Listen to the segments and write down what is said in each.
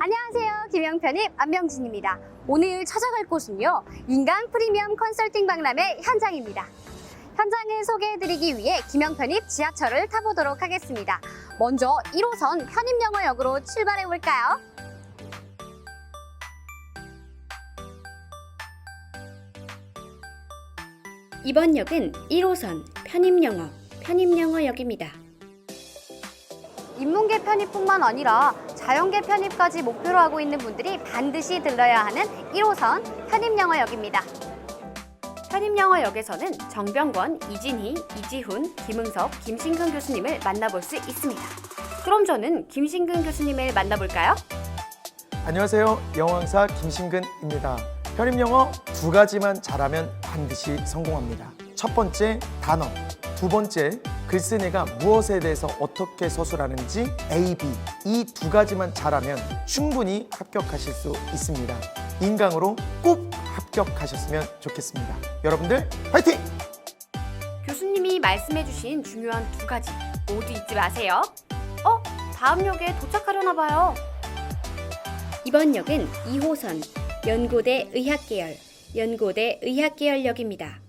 안녕하세요. 김영편입 안명진입니다. 오늘 찾아갈 곳은요. 인간 프리미엄 컨설팅 박람회 현장입니다. 현장을 소개해드리기 위해 김영편입 지하철을 타보도록 하겠습니다. 먼저 1호선 편입영어역으로 출발해볼까요? 이번 역은 1호선 편입영어, 편입영어역입니다. 인문계 편입뿐만 아니라 자연계 편입까지 목표로 하고 있는 분들이 반드시 들러야 하는 1호선 편입영어역입니다. 편입영어역에서는 정병권, 이진희, 이지훈, 김응석, 김신근 교수님을 만나볼 수 있습니다. 그럼 저는 김신근 교수님을 만나볼까요? 안녕하세요. 영어강사 김신근입니다. 편입영어 두 가지만 잘하면 반드시 성공합니다. 첫 번째 단어, 두 번째 글쓰기가 무엇에 대해서 어떻게 서술하는지 A, B 이 두 가지만 잘하면 충분히 합격하실 수 있습니다. 인강으로 꼭 합격하셨으면 좋겠습니다. 여러분들 화이팅! 교수님이 말씀해주신 중요한 두 가지 모두 잊지 마세요. 어? 다음 역에 도착하려나 봐요. 이번 역은 2호선 연고대 의학계열, 연고대 의학계열역입니다.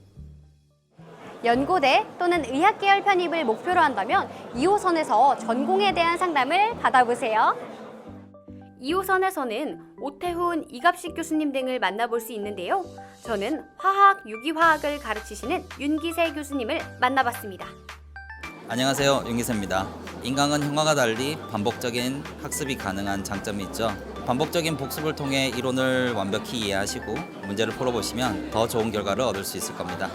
연고대 또는 의학계열 편입을 목표로 한다면 2호선에서 전공에 대한 상담을 받아보세요. 2호선에서는 오태훈, 이갑식 교수님 등을 만나볼 수 있는데요. 저는 화학, 유기화학을 가르치시는 윤기세 교수님을 만나봤습니다. 안녕하세요. 윤기세입니다. 인강은 형과가 달리 반복적인 학습이 가능한 장점이 있죠. 반복적인 복습을 통해 이론을 완벽히 이해하시고 문제를 풀어보시면 더 좋은 결과를 얻을 수 있을 겁니다.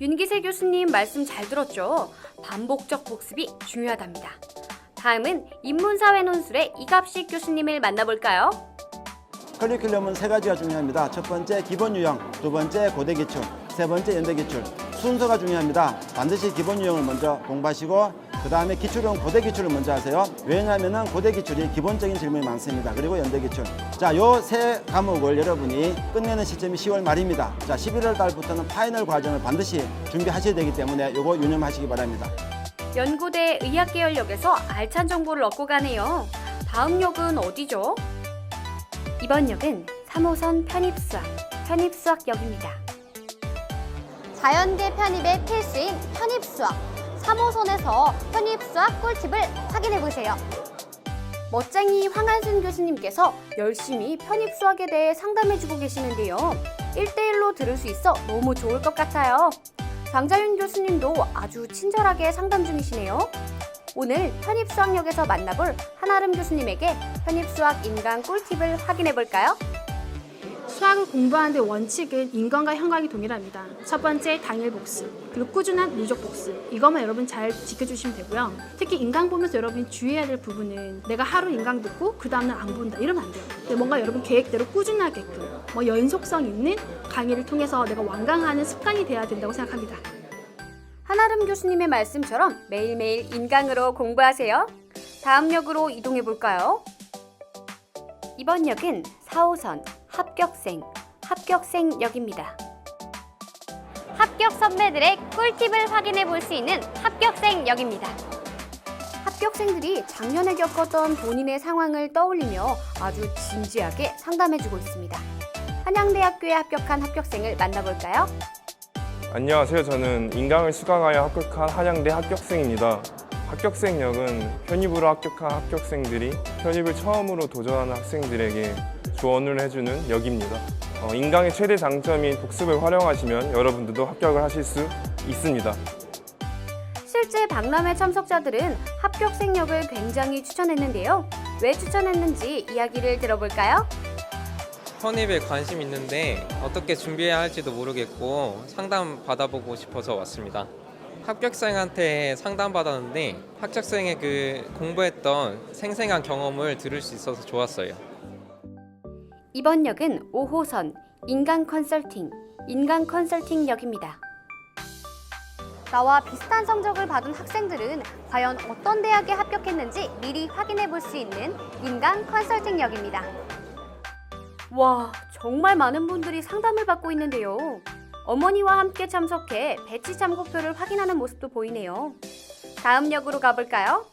윤기세 교수님 말씀 잘 들었죠? 반복적 복습이 중요하답니다. 다음은 인문사회 논술의 이갑식 교수님을 만나볼까요? 커리큘럼은 세 가지가 중요합니다. 첫 번째 기본 유형, 두 번째 고대 기출, 세 번째 연대 기출. 순서가 중요합니다. 반드시 기본 유형을 먼저 공부하시고 그 다음에 기출은 고대 기출을 먼저 하세요. 왜냐하면 고대 기출이 기본적인 질문이 많습니다. 그리고 연대 기출. 자, 요 세 과목을 여러분이 끝내는 시점이 10월 말입니다. 자, 11월 달부터는 파이널 과정을 반드시 준비하셔야 되기 때문에 요거 유념하시기 바랍니다. 연고대 의학계열역에서 알찬 정보를 얻고 가네요. 다음 역은 어디죠? 이번 역은 3호선 편입수학, 편입수학역입니다. 자연계 편입의 필수인 편입수학. 3호선에서 편입수학 꿀팁을 확인해보세요. 멋쟁이 황한순 교수님께서 열심히 편입수학에 대해 상담해주고 계시는데요. 1대1로 들을 수 있어 너무 좋을 것 같아요. 장자윤 교수님도 아주 친절하게 상담 중이시네요. 오늘 편입수학역에서 만나볼 한아름 교수님에게 편입수학 인강 꿀팁을 확인해 볼까요? 수학을 공부하는데 원칙은 인간과 형광이 동일합니다. 첫 번째 당일 복습, 그리고 꾸준한 누적 복습. 이것만 여러분 잘 지켜주시면 되고요. 특히 인강 보면서 여러분이 주의해야 될 부분은 내가 하루 인강 듣고 그 다음날 안 본다 이러면 안 돼요. 뭔가 여러분 계획대로 꾸준하게끔 뭐 연속성 있는 강의를 통해서 내가 완강하는 습관이 돼야 된다고 생각합니다. 한아름 교수님의 말씀처럼 매일매일 인강으로 공부하세요. 다음 역으로 이동해 볼까요? 이번 역은 4호선 합격생, 합격생역입니다. 합격 선배들의 꿀팁을 확인해 볼 수 있는 합격생역입니다. 합격생들이 작년에 겪었던 본인의 상황을 떠올리며 아주 진지하게 상담해주고 있습니다. 한양대학교에 합격한 합격생을 만나볼까요? 안녕하세요. 저는 인강을 수강하여 합격한 한양대 합격생입니다. 합격생역은 편입으로 합격한 합격생들이 편입을 처음으로 도전하는 학생들에게 조언을 해주는 역입니다. 어, 인강의 최대 장점인 복습을 활용하시면 여러분들도 합격을 하실 수 있습니다. 실제 박람회 참석자들은 합격생역을 굉장히 추천했는데요. 왜 추천했는지 이야기를 들어볼까요? 편입에 관심 있는데 어떻게 준비해야 할지도 모르겠고 상담 받아보고 싶어서 왔습니다. 합격생한테 상담 받았는데 합격생의 그 공부했던 생생한 경험을 들을 수 있어서 좋았어요. 이번 역은 5호선 인강 컨설팅, 인강 컨설팅 역입니다. 나와 비슷한 성적을 받은 학생들은 과연 어떤 대학에 합격했는지 미리 확인해 볼 수 있는 인간 컨설팅 역입니다. 와, 정말 많은 분들이 상담을 받고 있는데요. 어머니와 함께 참석해 배치 참고표를 확인하는 모습도 보이네요. 다음 역으로 가볼까요?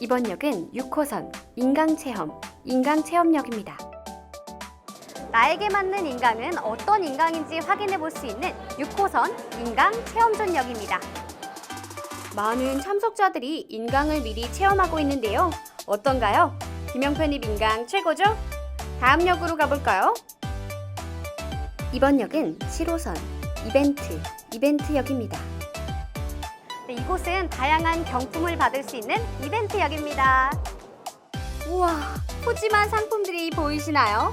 이번 역은 6호선 인강체험, 인강 체험역입니다. 나에게 맞는 인강은 어떤 인강인지 확인해 볼 수 있는 6호선 인강 체험존역입니다. 많은 참석자들이 인강을 미리 체험하고 있는데요. 어떤가요? 김영편입 인강 최고죠? 다음 역으로 가볼까요? 이번 역은 7호선 이벤트, 이벤트역입니다. 네, 이곳은 다양한 경품을 받을 수 있는 이벤트역입니다. 우와, 푸짐한 상품들이 보이시나요?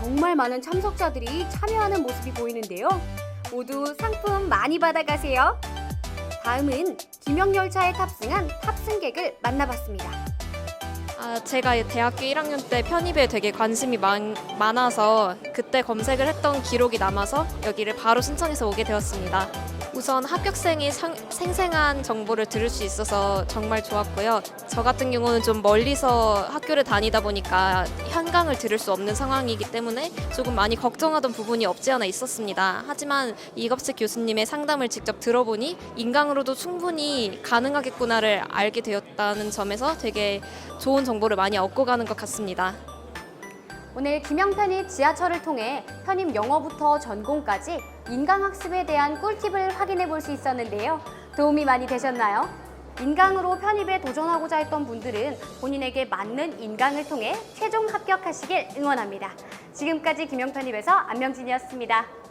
정말 많은 참석자들이 참여하는 모습이 보이는데요. 모두 상품 많이 받아가세요. 다음은 김영열차에 탑승한 탑승객을 만나봤습니다. 아, 제가 대학교 1학년 때 편입에 되게 관심이 많, 많아서 그때 검색을 했던 기록이 남아서 여기를 바로 신청해서 오게 되었습니다. 우선 합격생이 상- 생생한 정보를 들을 수 있어서 정말 좋았고요. 저 같은 경우는 좀 멀리서 학교를 다니다 보니까 현강을 들을 수 없는 상황이기 때문에 조금 많이 걱정하던 부분이 없지 않아 있었습니다. 하지만 이겁식 교수님의 상담을 직접 들어보니 인강으로도 충분히 가능하겠구나를 알게 되었다는 점에서 되게 좋은 정보를 많이 얻고 가는 것 같습니다. 오늘 김영편입 지하철을 통해 편입 영어부터 전공까지 인강학습에 대한 꿀팁을 확인해 볼 수 있었는데요. 도움이 많이 되셨나요? 인강으로 편입에 도전하고자 했던 분들은 본인에게 맞는 인강을 통해 최종 합격하시길 응원합니다. 지금까지 김영편입에서 안명진이었습니다.